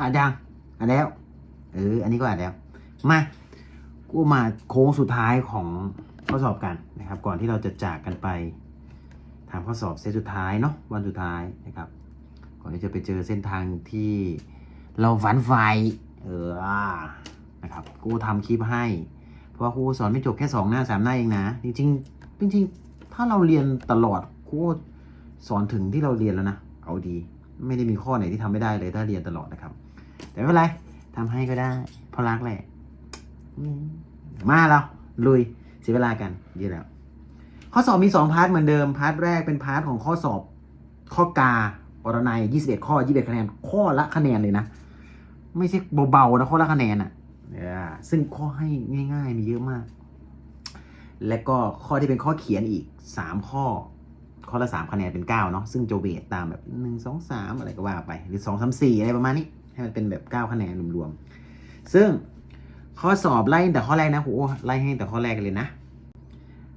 อ่านยังอ่านแล้ว เออ อันนี้ก็อ่านแล้ว มากูมาโค้งสุดท้ายของข้อสอบกันนะครับ ก่อนที่เราจะจากกันไปทำข้อสอบเซตสุดท้ายเนาะวันสุดท้ายนะครับ ก่อนที่จะไปเจอเส้นทางที่เราฝันใฝ่เออนะครับกูทำคลิปให้ เพราะว่าครูสอนไม่จบแค่สองหน้าสามหน้าเองนะจริงๆจริงถ้าเราเรียนตลอดครูสอนถึงที่เราเรียนแล้วนะเอาดี ไม่ได้มีข้อไหนที่ทำไม่ได้เลยถ้าเรียนตลอดนะครับ แต่ไม่เป็นไรทำให้ก็ได้เพราะรักแหละมาเราลุยเสียเวลากันเยอะแล้ว ข้อสอบมีสองพาร์ทเหมือนเดิม พาร์ทแรกเป็นพาร์ทของข้อสอบ ข้อกาปรนัย21 ข้อ 21 คะแนน ข้อละคะแนนเลยนะ ไม่ใช่เบาๆนะข้อละคะแนนอะซึ่งข้อให้ง่ายๆ มีเยอะมาก และก็ข้อที่เป็นข้อเขียนอีก 3 ข้อ ข้อละ 3 คะแนนเป็น 9 เนาะซึ่งโจเวตตามแบบ 1 2 3 อะไรก็ว่าไป หรือ 2 3 4 อะไรประมาณนี้ ให้มันเป็นแบบ9คะแนนรวมๆซึ่งข้อสอบไล่แต่ข้อแรกนะโหไล่ให้แต่ข้อแรกกันเลยนะ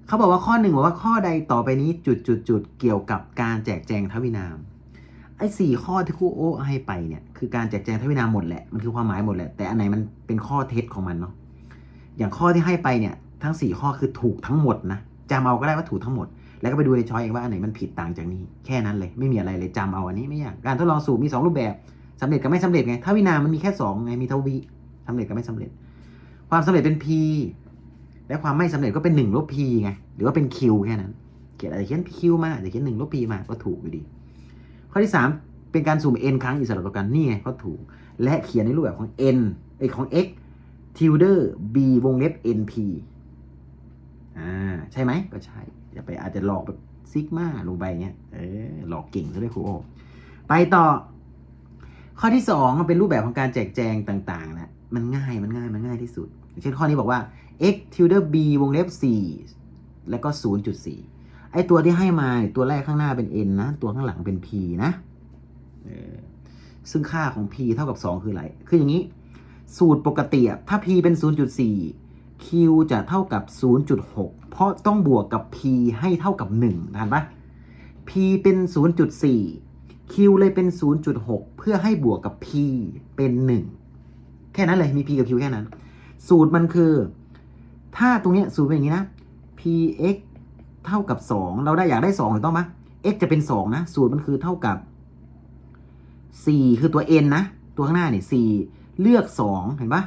เขาบอกว่าข้อหนึ่งบอกว่าข้อใดต่อไปนี้จุดจุดจุดเกี่ยวกับการแจกแจงทวินามไอ้สี่ข้อที่ครูโอ้ให้ไปเนี่ยคือการแจกแจงทวินามหมดแหละมันคือความหมายหมดแหละแต่อันไหนมันเป็นข้อเท็จของมันเนาะอย่างข้อที่ให้ไปเนี่ยทั้งสี่ข้อคือถูกทั้งหมดนะจำเอาก็ได้ว่าถูกทั้งหมด แล้วก็ไปดูในช้อยเองว่าอันไหนมันผิดต่างจากนี้ แค่นั้นเลยไม่มีอะไรเลยจำเอาอันนี้ไม่ยากการทดลองสูตรมีสองรูปแบบ สำเร็จกับไม่สำเร็จไงทวินามมันมีแค่สองไง มีทวีสำเร็จกับไม่สำเร็จ ความสำเร็จเป็น p และความไม่สำเร็จก็เป็น1ลบ p ไง หรือว่าเป็น q แค่นั้น เขียนอาจจะเขียน q มาอาจจะเขียน1ลบ p มา ก็ถูกอยู่ดี ข้อที่3เป็นการสุ่ม n ครั้งอิสระต่อกัน นี่ไง ก็ถูก และเขียนในรูปแบบของ n ไอของ x tilde b วงเล็บ np อ่า ใช่ไหม ก็ใช่ อย่าไปอาจจะหลอกแบบซิกมาลงไปเงี้ย เออ หลอกเก่งซะด้วยครูโอ ไปต่อ ข้อที่สองมันเป็นรูปแบบของการแจกแจงต่างๆนะมันง่ายมันง่ายมันง่ายที่สุด เช่นข้อนี้บอกว่า x tilde b วงเล็บ 4 แล้วก็ 0.4 ไอตัวที่ให้มาตัวแรกข้างหน้าเป็น n นะ ตัวข้างหลังเป็น p นะซึ่งค่าของ p เท่ากับ 2 คืออะไร คืออย่างนี้ สูตรปกติถ้า p เป็น 0.4 q จะเท่ากับ 0.6 เพราะต้องบวกกับ p ให้เท่ากับ1ทันปะ p เป็น 0.4 q เลยเป็น 0.6 เพื่อให้บวกกับ p เป็น 1 แค่นั้นเลยมี p กับ q แค่นั้น สูตรมันคือ ถ้าตรงเนี้ยสูตรเป็นอย่างนี้นะ px เท่ากับ 2 เราได้อยากได้ 2ถูกต้องไหม x จะเป็น 2 นะ สูตรมันคือเท่ากับ 4 คือตัว n นะ ตัวข้างหน้าเนี่ย4เลือก 2 เห็นปะ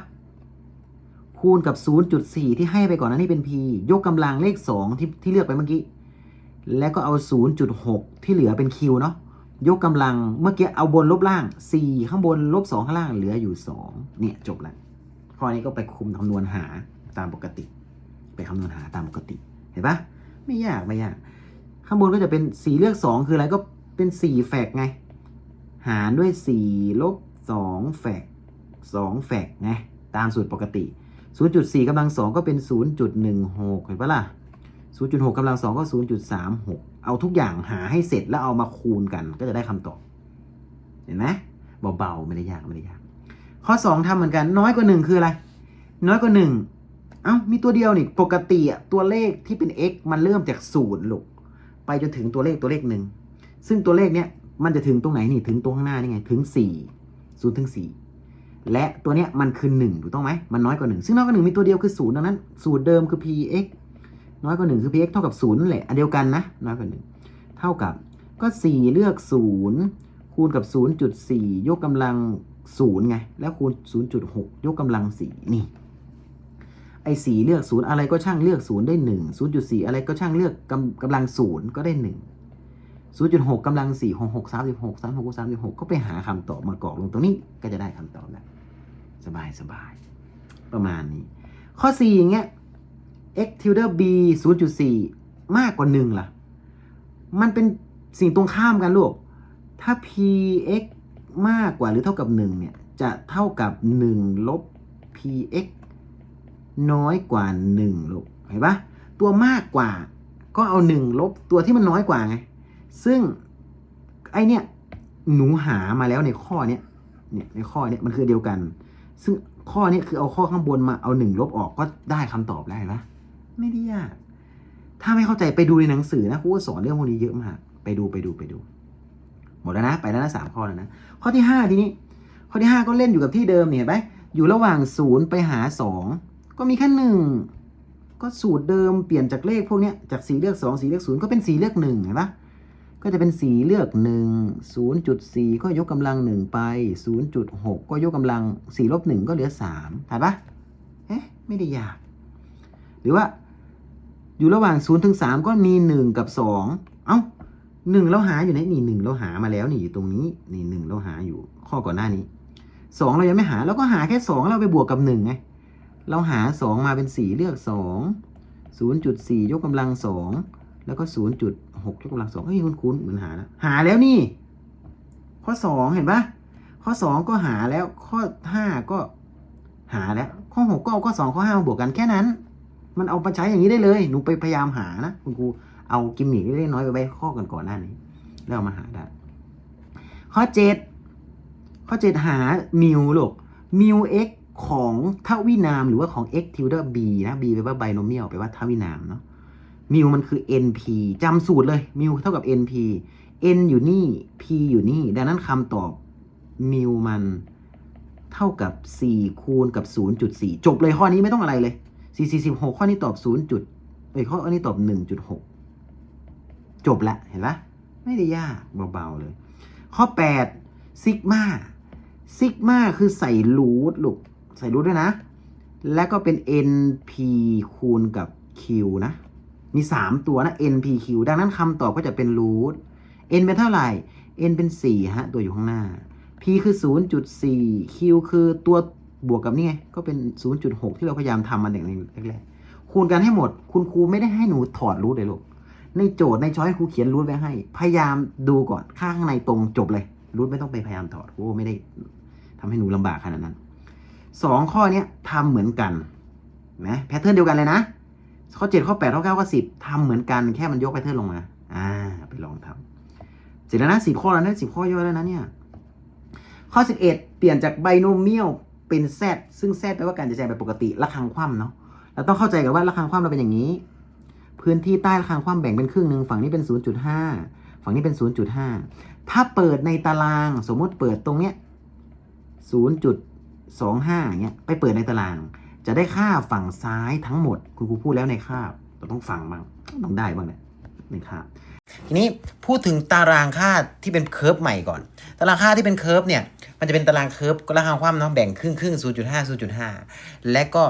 คูณกับ 0.4 ที่ให้ไปก่อนนะนี่เป็น p ยกกำลังเลข 2 ที่ที่เลือกไปเมื่อกี้ แล้วก็เอา 0.6 ที่เหลือเป็น q เนาะ ยกกำลังเมื่อกี้เอาบนลบล่าง 4 ข้างบนลบ2ข้างล่างเหลืออยู่ 2 เนี่ยจบแล้วข้อนี้ก็ไปคุมคำนวณหาตามปกติ ไปคำนวณหาตามปกติ เห็นปะไม่ยากไม่ยาก ข้างบนก็จะเป็น 4 เลือก 2 คืออะไรก็เป็น 4แฟกไง หารด้วย 4 ลบ 2แฟก2แฟกไง ตามสูตรปกติ 0.4กำลัง 2 ก็เป็น 0.16 เห็นปะล่ะ 0.6กำลัง2ก็ 0.36 เอาทุกอย่างหาให้เสร็จแล้วเอามาคูณกันก็จะได้คำตอบ เห็นไหมเบาๆ ไม่ได้ยากไม่ได้ยาก ข้อ 2ทำเหมือนกัน น้อยกว่า 1 คืออะไร น้อยกว่า 1 เอ้า มีตัวเดียวนี่ ปกติอะตัวเลขที่เป็น x มันเริ่มจากศูนย์ลูกไปจนถึงตัวเลขตัวเลขหนึ่งซึ่งตัวเลขเนี้ยมันจะถึงตรงไหนนี่ถึงตรงข้างหน้านี่ไงถึง4 0ถึง4และตัวเนี้ยมันคือ1ถูกต้องไหมมันน้อยกว่า 1 ซึ่งน้อยกว่า1มีตัวเดียวคือ0ดังนั้น สูตรเดิมคือ px น้อยกว่า1คือ px เท่ากับ0นั่นแหละอันเดียวกันนะน้อยกว่า1เท่ากับก็ 4 เลือก 0 คูณกับ 0.4 ยกกำลัง0ไงแล้วคูณ 0.6 ยกกำลัง 4 นี่ไอ้4เลือก 0 อะไรก็ช่างเลือก 0 ได้ 1 0.4 อะไรก็ช่างเลือกกำกำลัง 0 ก็ได้ 1 0.6กำลัง4 6 6 36 36 36 ก็ไปหาคำตอบมากรอกลงตรงนี้ก็จะได้คำตอบแล้วสบายสบายประมาณนี้ ข้อ 4 อย่างเงี้ย x tilde b 0.4 มากกว่า 1 ล่ะ มันเป็นสิ่งตรงข้ามกันลูก ถ้า px มากกว่าหรือเท่ากับ 1 เนี่ย จะเท่ากับ 1 ลบ px น้อยกว่า 1 ลูก เห็นปะตัวมากกว่าก็เอา 1 ลบตัวที่มันน้อยกว่าไง ซึ่งไอเนี่ยหนูหามาแล้วในข้อเนี้ยเนี่ยในข้อเนี้ยมันคือเดียวกัน ซึ่งข้อเนี้ยคือเอาข้อข้างบนมาเอา1ลบออกก็ได้คำตอบแล้วเห็นปะ ไม่ได้ยาก ถ้าไม่เข้าใจไปดูในหนังสือนะครูก็สอนเรื่องพวกนี้เยอะมาก ไปดูไปดูไปดู หมดแล้วนะ ไปแล้วนะสามข้อแล้วนะ ข้อที่ห้าทีนี้ ข้อที่ห้าก็เล่นอยู่กับที่เดิมเนี่ยเห็นไหมอยู่ระหว่างศูนย์ไปหาสองก็มีแค่หนึ่งก็สูตรเดิมเปลี่ยนจากเลขพวกนี้จากสีเลือกสองสีเลือกศูนย์ก็เป็นสีเลือกหนึ่งเห็นปะก็จะเป็นสีเลือกหนึ่งศูนย์จุดสี่ก็ยกกำลังหนึ่งไปศูนย์จุดหกก็ยกกำลังสี่ลบหนึ่งก็เหลือสามถ่ายปะเอ๊ะไม่ได้ยาก หรือว่า อยู่ระหว่างศูนย์ถึงสามก็มีหนึ่งกับสองเอ้าหนึ่งเราหาอยู่ไหนนี่หนึ่งเราหามาแล้วนี่อยู่ตรงนี้นี่หนึ่งเราหาอยู่ข้อก่อนหน้านี้สองเรายังไม่หาเราก็หาแค่สองเราไปบวกกับหนึ่งไงเราหาสองมาเป็นสี่เลือกสองศูนย์จุดสี่ยกกำลังสองแล้วก็ศูนย์จุดหกยกกำลังสองเฮ้ยคุณคุ้นๆเหมือนหาแล้วหาแล้วนี่ ข้อสองเห็นปะข้อสองก็หาแล้วข้อห้าก็หาแล้ว ข้อหกก็เอาข้อสองข้อห้ามาบวกกันแค่นั้น มันเอาไปใช้อย่างนี้ได้เลย หนูไปพยายามหานะคุณครูเอากิมมิคเล็กน้อยไปไว้ข้อกันก่อนหน้านี้แล้วเอามาหาได้ข้อเจ็ดข้อเจ็ดหามิวลูกมิว x ของทวินามหรือว่าของ x ทิวเดอร์ b นะ b แปลว่าไบโนเมียลแปลว่าทวินามเนาะมิวมันคือ np จำสูตรเลยมิวเท่ากับ np n อยู่นี่ p อยู่นี่ ดังนั้นคำตอบมิวมันเท่ากับ 4 คูณกับ 0.4 จบเลยข้อนี้ไม่ต้องอะไรเลย 4 4 6 ข้อนี้ตอบ0จุดเอ้ยข้อนี้ตอบ 1.6 จบละเห็นปะไม่ได้ยากเบาๆเลย ข้อ 8 ซิกมาซิกมาคือใส่รูทลูกใส่รูทด้วยนะ แล้วก็เป็น np คูณกับ q นะ มี 3 ตัวนะ npq ดังนั้นคำตอบก็จะเป็นรูท n เป็นเท่าไหร่ n เป็น 4 ฮะ ตัวอยู่ข้างหน้า p คือ 0.4 q คือตัว บวกกับนี่ไงก็เป็น 0.6 ที่เราพยายามทำมาอย่างแรกๆคูณกันให้หมด คุณครูไม่ได้ให้หนูถอดรูทเลยลูกในโจทย์ในช้อยครูเขียนรูทไว้ให้ พยายามดูก่อนค่าข้างในตรงจบเลยรูทไม่ต้องไปพยายามถอดครูไม่ได้ทำให้หนูลำบากขนาดนั้นสองข้อเนี้ยทำเหมือนกันนะแพทเทิร์นเดียวกันเลยนะข้อเจ็ดข้อแปดข้อเก้าข้อสิบทำเหมือนกันแค่มันยกแพทเทิร์นลงมา อ่า ไปลองทำเสร็จแล้วนะสิบข้อแล้วนะสิบข้อย่อยแล้วนะเนี่ยข้อสิบเอ็ดเปลี่ยนจากไบโนเมียล เป็น z ซึ่ง z แปลว่าการจะแจแบบปกติระฆังคว่ำเนาะเราต้องเข้าใจกันว่าระฆังคว่ำเราเป็นอย่างนี้ พื้นที่ใต้ระฆังคว่ำแบ่งเป็นครึ่งหนึ่งฝั่งนี้เป็น 0.5 ฝั่งนี้เป็น 0.5 ถ้าเปิดในตารางสมมุติเปิดตรงเนี้ย0.25อย่าเงี้ยไปเปิดในตาราง จะได้ค่าฝั่งซ้ายทั้งหมด คุณครูพูดแล้วในคาบเราต้องฟังบ้างต้องได้บ้างเนี่ยในคาบ ทีนี้พูดถึงตารางค่าที่เป็นเคิร์ฟใหม่ก่อน ตารางค่าที่เป็นเคิร์ฟเนี่ย มันจะเป็นตารางเคิร์ฟก็ระฆังคว่ำเนาะแบ่งครึ่งครึ่ง0.5 0.5และก็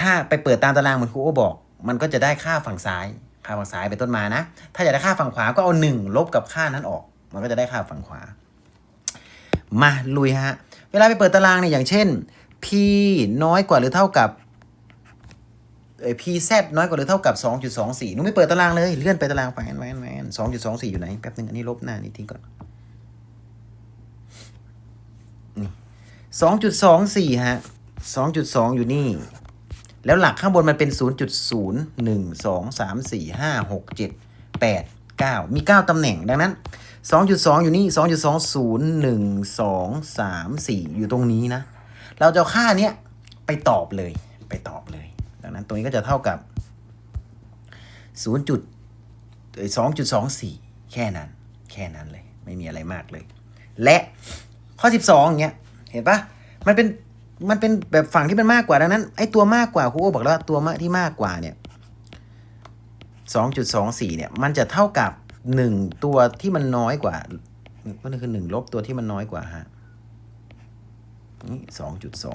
ถ้าไปเปิดตามตารางเหมือนครูโอบอก มันก็จะได้ค่าฝั่งซ้ายค่าฝั่งซ้ายเป็นต้นมานะ ถ้าอยากได้ค่าฝั่งขวาก็เอาหนึ่งลบกับค่านั้นออก มันก็จะได้ค่าฝั่งขวา มาลุยฮะ เวลาไปเปิดตารางเนี่ยอย่างเช่น p น้อยกว่าหรือเท่ากับ เอ้ย pz น้อยกว่าหรือเท่ากับ 2.24หนูไม่เปิดตารางเลย เลื่อนไปตารางไปแวนแวน2.24อยู่ไหน แป๊บนึงอันนี้ลบหน้านี้ทิ้งก่อนนี่2.24ฮะ2.2อยู่นี่ แล้วหลักข้างบนมันเป็น0.0 1 2 3 4 5 6 7 8 9มี9ตำแหน่งดังนั้น2.2อยู่นี่2.20 1 2 3 4อยู่ตรงนี้นะ เราจะค่าเนี้ยไปตอบเลยไปตอบเลย นั้นตรงนี้ก็จะเท่ากับ0จุด2.24 แค่นั้น แค่นั้นเลย ไม่มีอะไรมากเลย และข้อ 12อย่างเงี้ยเห็นปะมันเป็นมันเป็นแบบฝั่งที่มันมากกว่าดังนั้นไอ้ตัวมากกว่าครูโอบอกแล้วว่าตัวมากที่มากกว่าเนี่ย 2.24 เนี่ย มันจะเท่ากับ 1 ตัวที่มันน้อยกว่าก็คือ1ลบตัวที่มันน้อยกว่าฮะนี่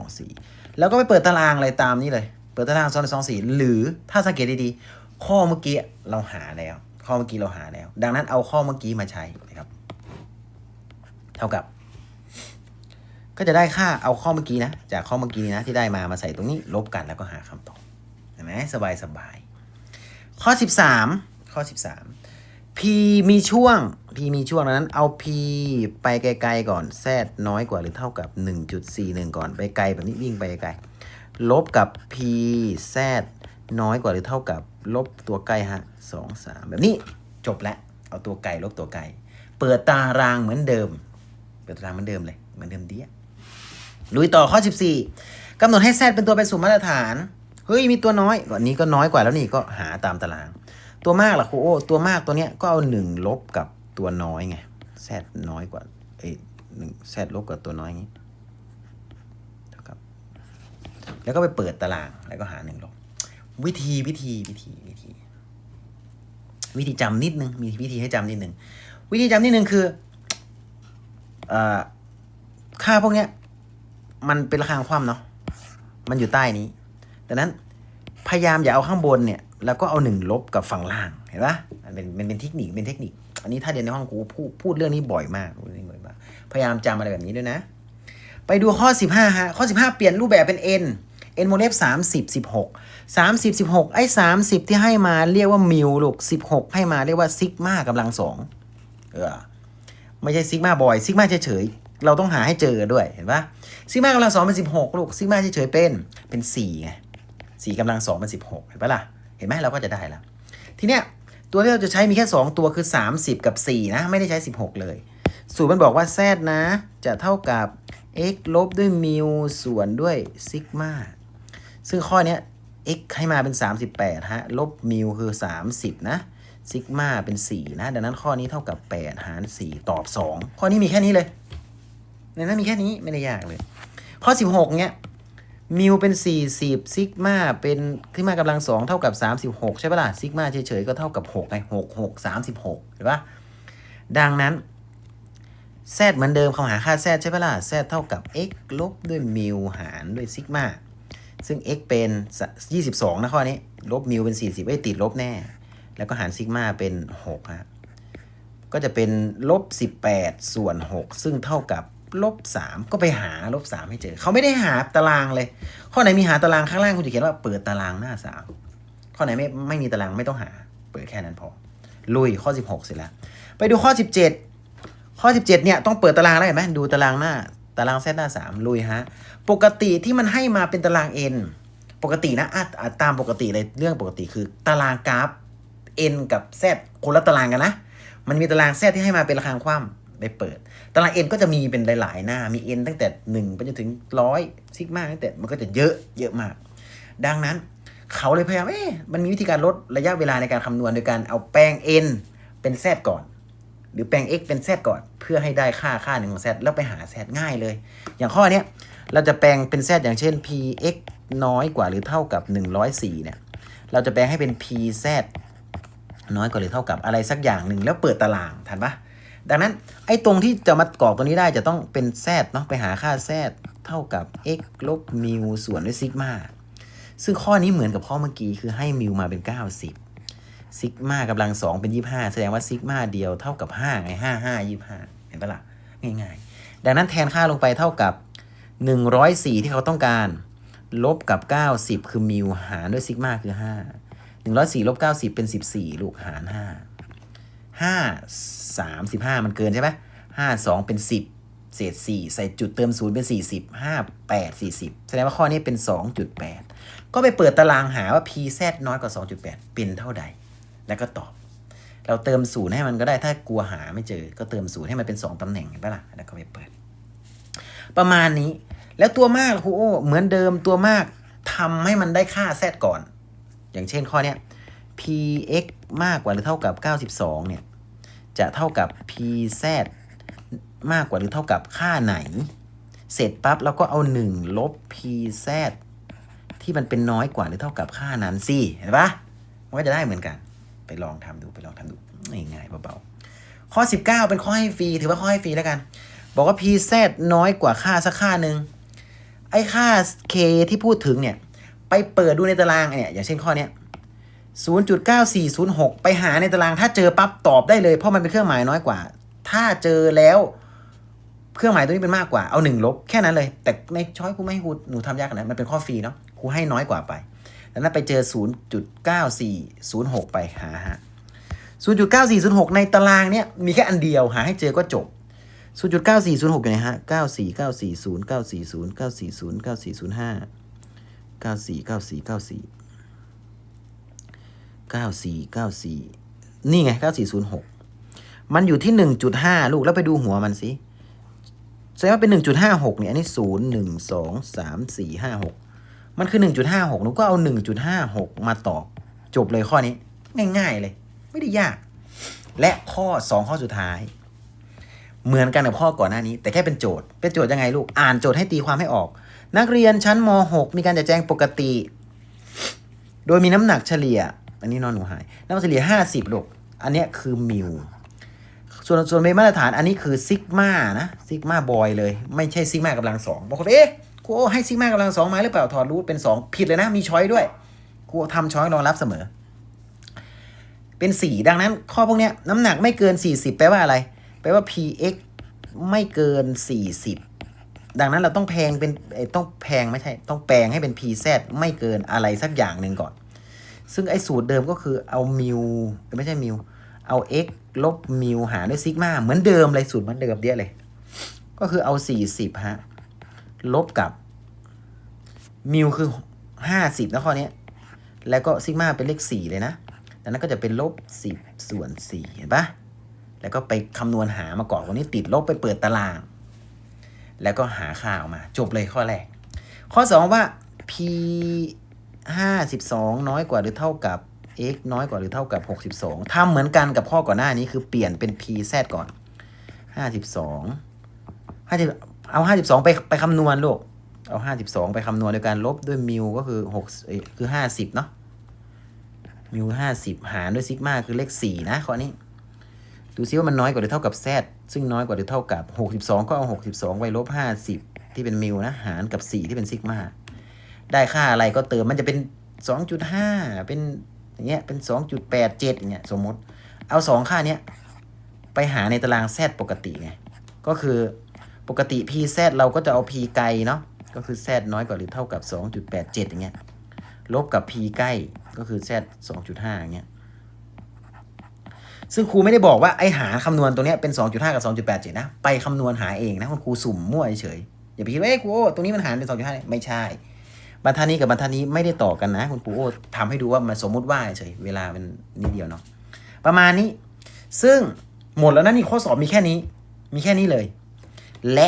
2.24แล้วก็ไปเปิดตารางอะไรตามนี้เลย เปิดตาราง2.24หรือถ้าสังเกตดีๆ ข้อเมื่อกี้เราหาแล้ว ข้อเมื่อกี้เราหาแล้ว ดังนั้นเอาข้อเมื่อกี้มาใช้นะครับ เท่ากับ ก็จะได้ค่าเอาข้อเมื่อกี้นะ จากข้อเมื่อกี้นะที่ได้มามาใส่ตรงนี้ลบกันแล้วก็หาคำตอบเห็นไหมสบายสบายข้อ 13 ข้อ 13 p มีช่วง p มีช่วงดังนั้น เอา p ไปไกลๆก่อน z น้อยกว่าหรือเท่ากับ 1.41 ก่อนไปไกลแบบนี้วิ่งไปไกล ลบกับ p z น้อยกว่าหรือเท่ากับลบตัวไกลฮะ2 3แบบนี้จบแล้วเอาตัวไกลลบตัวไกลเปิดตารางเหมือนเดิม เปิดตารางเหมือนเดิมเลยเหมือนเดิมเดียลุยต่อข้อ 14กำหนดให้ z เป็นตัวไปสู่มาตรฐานเฮ้ยมีตัวน้อยก่อนนี้ก็น้อยกว่าแล้วนี่ก็หาตามตาราง ตัวมากล่ะครูโอ้ตัวมากตัวเนี้ยก็เอาหนึ่งลบกับตัวน้อยไง z น้อยกว่าเอ้ยหนึ่งแซดลบกับตัวน้อยอย่างนี้เท่ากับ แล้วก็ไปเปิดตารางแล้วก็หาหนึ่งลบวิธีวิธีวิธีวิธี วิธีจำนิดนึง มีวิธีให้จำนิดนึง วิธีจำนิดนึงคืออค่าพวกเนี้ย มันเป็นราคาคว่ำเนาะมันอยู่ใต้นี้ดังนั้นพยายามอย่าเอาข้างบนเนี่ย แล้วก็เอาหนึ่งลบกับฝั่งล่างเห็นปะมันเป็นมันเป็นเทคนิคเป็นเทคนิค อันนี้ถ้าเรียนในห้องกูพูดพูดเรื่องนี้บ่อยมากพูดเรื่องนี้บ่อยมาก พยายามจำอะไรแบบนี้ด้วยนะ ไปดูข้อ 15ฮะข้อ 15 เปลี่ยนรูปแบบเป็น n n โมเลฟ30 16 30 16ไอ้30ที่ให้มาเรียกว่ามิวลูก16ให้มาเรียกว่าซิกมากำลังสองเออไม่ใช่ซิกมาบอยซิกมาเฉยๆเราต้องหาให้เจอด้วยเห็นปะซิกมากำลังสองเป็น16ลูกซิกมาเฉยๆเป็นเป็น4ไงสี่กำลังสองเป็น16เห็นปะล่ะเห็นไหมเราก็จะได้ละทีเนี้ยตัวที่เราจะใช้มีแค่ 2 ตัวคือ 30 กับ 4 นะ ไม่ได้ใช้ 16 เลย สูตรมันบอกว่า z นะ จะเท่ากับ x ลบด้วยมิวส่วนด้วยซิกมา ซึ่งข้อนี้ x ให้มาเป็น 38 ฮะ ลบมิวคือ 30 นะซิกมาเป็น 4 นะ ดังนั้นข้อนี้เท่ากับ 8 หาร 4 ตอบ 2 ข้อนี้มีแค่นี้เลยในนั้นมีแค่นี้ไม่ได้ยากเลย ข้อ 16 เนี้ยมิวเป็น 40ซิกมาเป็นที่มากำลัง 2 เท่ากับ 36 ใช่ปะล่ะซิกมาเฉยๆ ก็เท่ากับ6ไง6 6 36 เห็นปะดังนั้น z เหมือนเดิมคำหาค่า z ใช่ปะล่ะ z เท่ากับ x ลบด้วยมิวหารด้วยซิกมา ซึ่ง x เป็น 22 นะข้อนี้ ลบมิวเป็น 40ไอ้ติดลบแน่ แล้วก็หารซิกมาเป็น6ฮะก็จะเป็นลบ 18 ส่วน 6 ซึ่งเท่ากับลบ 3 ก็ไปหาลบ 3 ให้เจอ เขาไม่ได้หาตารางเลย ข้อไหนมีหาตารางข้างล่างคุณจะเขียนว่าเปิดตารางหน้า 3 ข้อไหนไม่ไม่มีตารางไม่ต้องหา เปิดแค่นั้นพอ ลุยข้อ 16 เสร็จแล้ว ไปดูข้อ 17 ข้อ 17 เนี่ยต้องเปิดตารางได้วเห็นไหมดูตารางหน้า ตารางเซตหน้า 3 ลุยฮะ ปกติที่มันให้มาเป็นตาราง n ปกตินะอะตามปกติเลยเรื่องปกติคือตารางกราฟ n กับ z คนละตารางกันนะ มันมีตาราง z ที่ให้มาเป็นระฆังคว่ำไปเปิด ตาราง n ก็จะมีเป็นหลาย ๆ หน้า มี n ตั้งแต่ 1 ไปจนถึงร้อยซิกมาตั้งแต่มันก็จะเยอะเยอะมาก ดังนั้นเขาเลยพยายามเอ๊ะมันมีวิธีการลดระยะเวลาในการคำนวณโดยการเอาแปลง n เป็น z ก่อน รือแปลง x เป็น z ก่อน เพื่อให้ได้ค่าค่าหนึ่งของ z แล้วไปหา z ง่ายเลย อย่างข้อเนี้ยเราจะแปลงเป็น z อย่างเช่น p x น้อยกว่าหรือเท่ากับ 104เนี่ยเราจะแปลงให้เป็น p z น้อยกว่าหรือเท่ากับอะไรสักอย่างหนึ่งแล้วเปิดตารางทันปะดังนั้นไอ้ตรงที่จะมากรอกตัวนี้ได้จะต้องเป็น z เนาะไปหาค่า z เท่ากับ x ลบมิวส่วนด้วยซิกมาซึ่งข้อนี้เหมือนกับข้อเมื่อกี้คือให้มิวมาเป็น 90 ซิกมากำลังสองเป็นยี่ห้าแสดงว่าซิกมาเดียวเท่ากับห้าไงห้าห้ายี่ห้าเห็นปะละ่ะง่ายๆ ดังนั้นแทนค่าลงไปเท่ากับหนึ่งร้อยสี่ที่เขาต้องการ ลบกับเก้าสิบคือมิวหารด้วยซิกมาคือห้าหนึ่งร้อยสี่ลบเก้าสิบเป็นสิบสี่ลูกหารห้าห้าสามสิบห้ามันเกินใช่ไหมห้าสองเป็นสิบเศษสี่ใส่จุดเติมศูนย์เป็นสี่สิบห้าแปดสี่สิบแสดงว่าข้อนี้เป็นสองจุดแปดก็ไปเปิดตารางหาว่า p z น้อยกว่าสองจุดแปดเป็นเท่าใด แล้วก็ตอบ เราเติมศูนย์ให้มันก็ได้ถ้ากลัวหาไม่เจอ ก็เติมศูนย์ให้มันเป็น 2ตำแหน่งเห็นปะล่ะแล้วก็ไปเปิด ประมาณนี้แล้วตัวมากครูโอเหมือนเดิมตัวมากทำให้มันได้ค่า z ก่อน อย่างเช่นข้อเนี้ย px มากกว่าหรือเท่ากับ 92 เนี่ย จะเท่ากับ pz มากกว่าหรือเท่ากับค่าไหน เสร็จปั๊บเราก็เอา 1 ลบ pz ที่มันเป็นน้อยกว่าหรือเท่ากับค่านั้นสิ เห็นปะมันก็จะได้เหมือนกัน ไปลองทำดูไปลองทำดูง่ายๆเบาๆข้อ 19 เป็นข้อให้ฟรีถือว่าข้อให้ฟรีแล้วกัน บอกว่า pz น้อยกว่าค่าสักค่าหนึ่งไอ้ค่า k ที่พูดถึงเนี่ย ไปเปิดดูในตารางเนี่ยอย่างเช่นข้อเนี้ย0.9406 ไปหาในตารางถ้าเจอปั๊บตอบได้เลย เพราะมันเป็นเครื่องหมายน้อยกว่า ถ้าเจอแล้วเครื่องหมายตัวนี้เป็นมากกว่าเอาหนึ่งลบแค่นั้นเลย แต่ในช้อยครูไม่ให้ครูหนูทำยากขนาดนั้นมันเป็นข้อฟรีเนาะครูให้น้อยกว่าไป ดังนั้นไปเจอ 0.9406 ไปหาฮะ0.9406 ในตารางเนี่ยมีแค่อันเดียวหาให้เจอก็จบ 0.9406 อยู่ไหนฮะ 94 940 940 940 9405 94 94 94 94 94 นี่ไง 9406 มันอยู่ที่ 1.5 ลูกแล้วไปดูหัวมันสิแสดงว่าเป็น 1.56เนี่ยอันนี้ 0 1 2 3 4 5 6 มันคือ 1.56หนูก็เอา 1.56 มาตอบจบเลยข้อนี้ ง่าย ๆ เลย ไม่ได้ยาก และข้อ 2 ข้อสุดท้าย เหมือนกันกับข้อก่อนหน้านี้ แต่แค่เป็นโจทย์ เป็นโจทย์ยังไงลูก อ่านโจทย์ให้ตีความให้ออก นักเรียนชั้นม .6 มีการจัดแจงปกติ โดยมีน้ำหนักเฉลี่ย อันนี้นอนหนูหาย น้ำหนักเฉลี่ย 50ลูก อันนี้คือมิวส่วนส่วนเป็นมาตรฐานอันนี้คือซิกมานะซิกมาบอยเลย ไม่ใช่ซิกมากำลังสองบางคนเอ๊ะ ครูโอให้ซิกมากำลังสองมาหรือเปล่าถอดรูทเป็นสองผิดเลยนะ มีช้อยด้วยครูทำช้อยรองรับเสมอ เป็นสี่ดังนั้น ข้อพวกนี้น้ำหนักไม่เกิน 40 แปลว่าอะไร แปลว่า px ไม่เกิน 40 ดังนั้นเราต้องแพงเป็นต้องแพงไม่ใช่ ต้องแปลงให้เป็น pz ไม่เกินอะไรสักอย่างหนึ่งก่อน ซึ่งไอ้สูตรเดิมก็คือเอามิวไม่ใช่มิวเอา x ลบมิวหารด้วยซิกมาเหมือนเดิมเลยสูตรเหมือนเดิมเดียเลย ก็คือเอา 40 ฮะ ลบกับมิวคือ50นะข้อนี้แล้วก็ซิกมาเป็นเลข4เลยนะดังนั้นก็จะเป็นลบ10ส่วน4เห็นปะแล้วก็ไปคำนวณหามาก่อนวันนี้ติดลบไปเปิดตาราง แล้วก็หาค่าออกมา จบเลยข้อแรก ข้อ 2 ว่า p 52 น้อยกว่าหรือเท่ากับ x น้อยกว่าหรือเท่ากับ 62ทำเหมือนกันกับข้อก่อนหน้านี้คือเปลี่ยนเป็น p z ก่อน 52 50 เอา52ไปไปคำนวณลูก เอา52ไปคำนวณโดยการลบด้วยมิวก็คือ6เอ้ยคือ50เนาะมิว50หารด้วยซิกมาคือเลข4นะข้อนี้ ดูซิว่ามันน้อยกว่าหรือเท่ากับ z ซึ่งน้อยกว่าหรือเท่ากับ62ก็เอา62ไปลบ50ที่เป็นมิวนะหารกับ4ที่เป็นซิกมาได้ค่าอะไรก็เติมมันจะเป็น2.5เป็นอย่างเงี้ยเป็น2.87อย่างเงี้ยสมมติ เอา2ค่าเนี้ยไปหาในตาราง z ปกติไงก็คือ ปกติ pz เราก็จะเอา p ไกลเนาะก็คือ z น้อยกว่าหรือเท่ากับ 2.87 อย่างเงี้ยลบกับ p ใกล้ก็คือ z 2.5อย่างเงี้ยซึ่งครูไม่ได้บอกว่าไอหาคำนวณตัวเนี้ยเป็น 2.5 กับ 2.87 นะ ไปคำนวณหาเองนะคุณครูสุ่มมั่วเฉยอย่าไปคิดว่าเอ้ครูโอ้ตรงนี้มันหารเป็น 2.5 ไม่ใช่บรรทัดนี้กับบรรทัดนี้ไม่ได้ต่อกันนะ คุณครูโอ้ทำให้ดูว่ามันสมมุติว่าเฉยเวลามันนิดเดียวเนาะประมาณนี้ ซึ่งหมดแล้วนะนี่ข้อสอบมีแค่นี้ มีแค่นี้เลย และ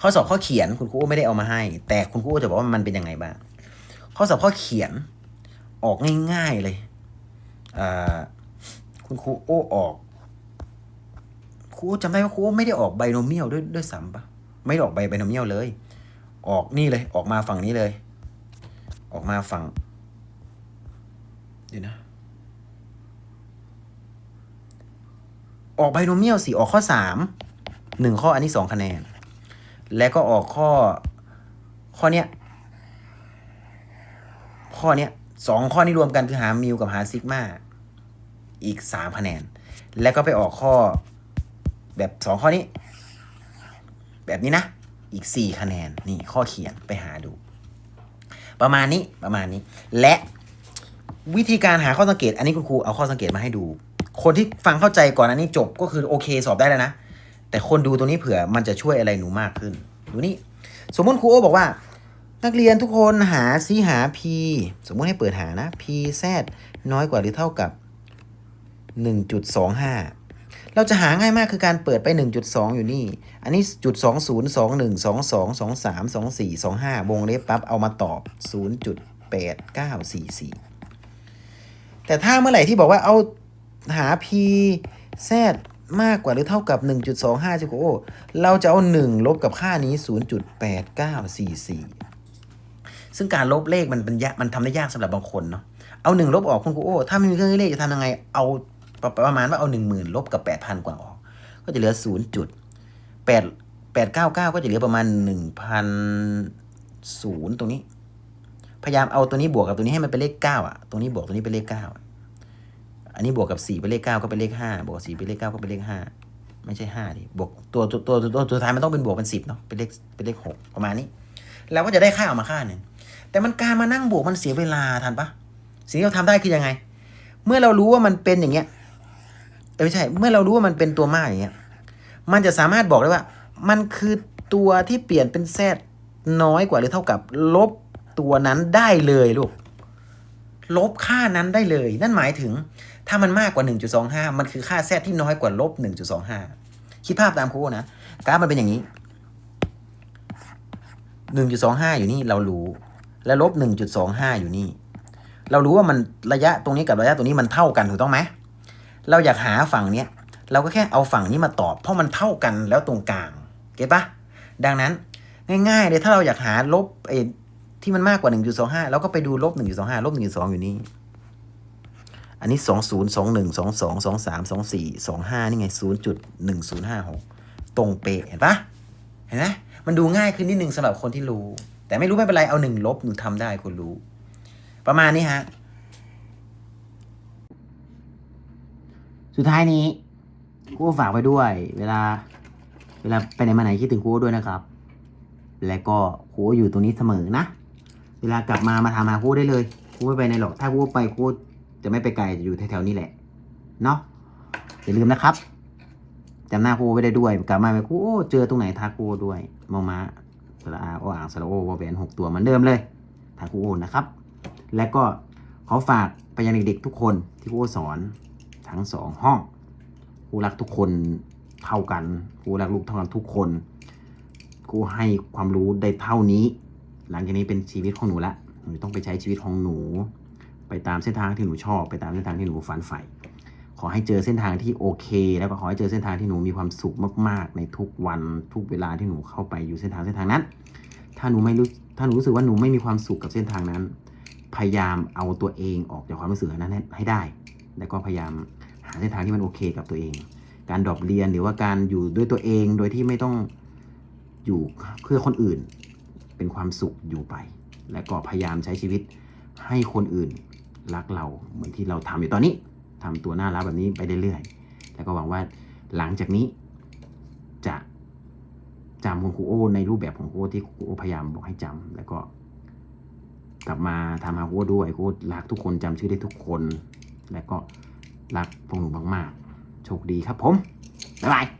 ข้อสอบข้อเขียนคุณครูโอไม่ได้เอามาให้ แต่คุณครูโอจะบอกว่ามันเป็นยังไงบ้าง ข้อสอบข้อเขียนออกง่ายๆเลยคุณครูโอ้ออกครูโอจำได้ว่าครูโอไม่ได้ออกไบโนเมียลด้วยด้วยซ้ำปะไม่ได้ออกไบไบโนเมียลเลย ออกนี่เลยออกมาฝั่งนี้เลย ออกมาฝั่งเดี๋ยวนะ ออกไบโนเมียลสิออกข้อสาม หนึ่งข้ออันนี้สองคะแนน แล้วก็ออกข้อ ข้อเนี้ย ข้อเนี้ยสองข้อนี้รวมกันคือหามิวกับหาซิกมาอีกสามคะแนน แล้วก็ไปออกข้อแบบสองข้อนี้ แบบนี้นะ อีกสี่คะแนน นี่ข้อเขียนไปหาดู ประมาณนี้ประมาณนี้ และวิธีการหาข้อสังเกต อันนี้คุณครูเอาข้อสังเกตมาให้ดู คนที่ฟังเข้าใจก่อนอันนี้จบก็คือโอเคสอบได้แล้วนะ แต่คนดูตัวนี้เผื่อมันจะช่วยอะไรหนูมากขึ้น ดูนี่ สมมติครูโอบอกว่า นักเรียนทุกคนหาซีหา p สมมติให้เปิดหานะ p z น้อยกว่าหรือเท่ากับ 1.25 เราจะหาง่ายมากคือการเปิดไป 1.2 อยู่นี่ อันนี้จุด20 21 22 23 24 25 วงเล็บปั๊บเอามาตอบ 0.8944 แต่ถ้าเมื่อไหร่ที่บอกว่าเอาหา p z มากกว่าหรือเท่ากับ 1.25จิโกโอเราจะเอา 1 ลบกับค่านี้ 0.8944 ซึ่งการลบเลขมันเป็นยากมันทำได้ยากสำหรับบางคนเนาะเอาหนึ่งลบออกคุณครูโอ้ถ้าไม่มีเครื่องคิดเลขจะทำยังไง เอาประประมาณว่าเอาหนึ่งหมื่นลบกับแปดพันกว่าออก ก็จะเหลือศูนย์จุดแปดแปดเก้าเก้าก็จะเหลือประมาณหนึ่งพันศูนย์ตรงนี้ พยายามเอาตัวนี้บวกกับตัวนี้ให้มันเป็นเลขเก้าอะ ตรงนี้บวกตัวนี้เป็นเลขเก้า อันนี้บวกกับสี่เป็นเลขเก้าก็เป็นเลขห้าบวกกับสี่เป็นเลขเก้าก็เป็นเลขห้าไม่ใช่ห้าดิบวกตัวตัวตัวตัวตัวท้ายมันต้องเป็นบวกเป็นสิบเนาะเป็นเลขเป็นเลขหกประมาณนี้เราก็จะได้ค่าออกมาค่าหนึ่งแต่มันการมานั่งบวกมันเสียเวลาทันปะสิ่งที่เราทำได้คือยังไง เมื่อเรารู้ว่ามันเป็นอย่างเงี้ยเออไม่ใช่ เมื่อเรารู้ว่ามันเป็นตัวมากอย่างเงี้ยมันจะสามารถบอกได้ว่า มันคือตัวที่เปลี่ยนเป็นแซดน้อยกว่าหรือเท่ากับลบตัวนั้นได้เลยลูกลบค่านั้นได้เลย นั่นหมายถึง ถ้ามันมากกว่า 1.25 มันคือค่าแซดที่น้อยกว่าลบ 1.25 คิดภาพตามครูนะ กราฟมันเป็นอย่างนี้ 1.25 อยู่นี่เรารู้ และลบ 1.25 อยู่นี่ เรารู้ว่ามันระยะตรงนี้กับระยะตรงนี้มันเท่ากันถูกต้องไหม เราอยากหาฝั่งเนี้ย เราก็แค่เอาฝั่งนี้มาตอบ เพราะมันเท่ากันแล้วตรงกลาง เก็ตปะดังนั้นง่ายๆเลยถ้าเราอยากหาลบไอ้ที่มันมากกว่า 1.25 เราก็ไปดูลบ 1.25 ลบ 1.2 อยู่นี่ อันนี้ 20 21 22 23 24 25 นี่ไง 0.1056 ตรงเป๊ะเห็นปะเห็นไหมมันดูง่ายขึ้นนิดนึงสำหรับคนที่รู้ แต่ไม่รู้ไม่เป็นไร เอาหนึ่งลบหนูทำได้คุณรู้ ประมาณนี้ฮะ สุดท้ายนี้ครูฝากไว้ด้วย เวลา เวลาไปไหนมาไหนคิดถึงครูด้วยนะครับ และก็ครูอยู่ตรงนี้เสมอนะ เวลากลับมามาถามหาครูได้เลยครูไม่ไปไหนหรอก ถ้าครูไปครู จะไม่ไปไกลจะอยู่แถวๆนี้แหละ เนาะอย่าลืมนะครับจำหน้าครูไว้ได้ด้วยกลับมาไปครูโอ้เจอตรงไหนทักครูด้วยมอมาสระอาโออ่างสระโอวอแหวนหกตัวเหมือนเดิมเลยทักครูโอนะครับ และก็ขอฝากไปยังเด็กๆทุกคนที่ครูสอนทั้งสองห้องครูรักทุกคนเท่ากันครูรักลูกเท่ากันทุกคนครูให้ความรู้ได้เท่านี้ หลังจากนี้เป็นชีวิตของหนูละหนูต้องไปใช้ชีวิตของหนู ไปตามเส้นทางที่หนูชอบไปตามเส้นทางที่หนูฝันใฝ่ขอให้เจอเส้นทางที่โอเค แล้วก็ขอให้เจอเส้นทางที่หนูมีความสุขมาก ๆ ในทุกวันทุกเวลาที่หนูเข้าไปอยู่เส้นทางเส้นทางนั้น ถ้าหนูไม่รู้ถ้าหนูรู้สึกว่าหนูไม่มีความสุขกับเส้นทางนั้น พยายามเอาตัวเองออกจากความรู้สึกนั้นให้ได้ แล้วก็พยายามหาเส้นทางที่มันโอเคกับตัวเอง การดรอปเรียนหรือว่าการอยู่ด้วยตัวเองโดยที่ไม่ต้องอยู่เพื่อคนอื่น เป็นความสุขอยู่ไป และก็พยายามใช้ชีวิตให้คนอื่น รักเราเหมือนที่เราทำอยู่ตอนนี้ทำตัวน่ารักแบบนี้ไปเรื่อยๆแล้วก็หวังว่าหลังจากนี้จะจำของครูโอในรูปแบบของครูโอที่ครูโอพยายามบอกให้จำแล้วก็กลับมาทำหาครูโอด้วยครูรักทุกคนจำชื่อได้ทุกคน และก็รักพวกหนูมากๆ โชคดีครับผม บ๊ายบาย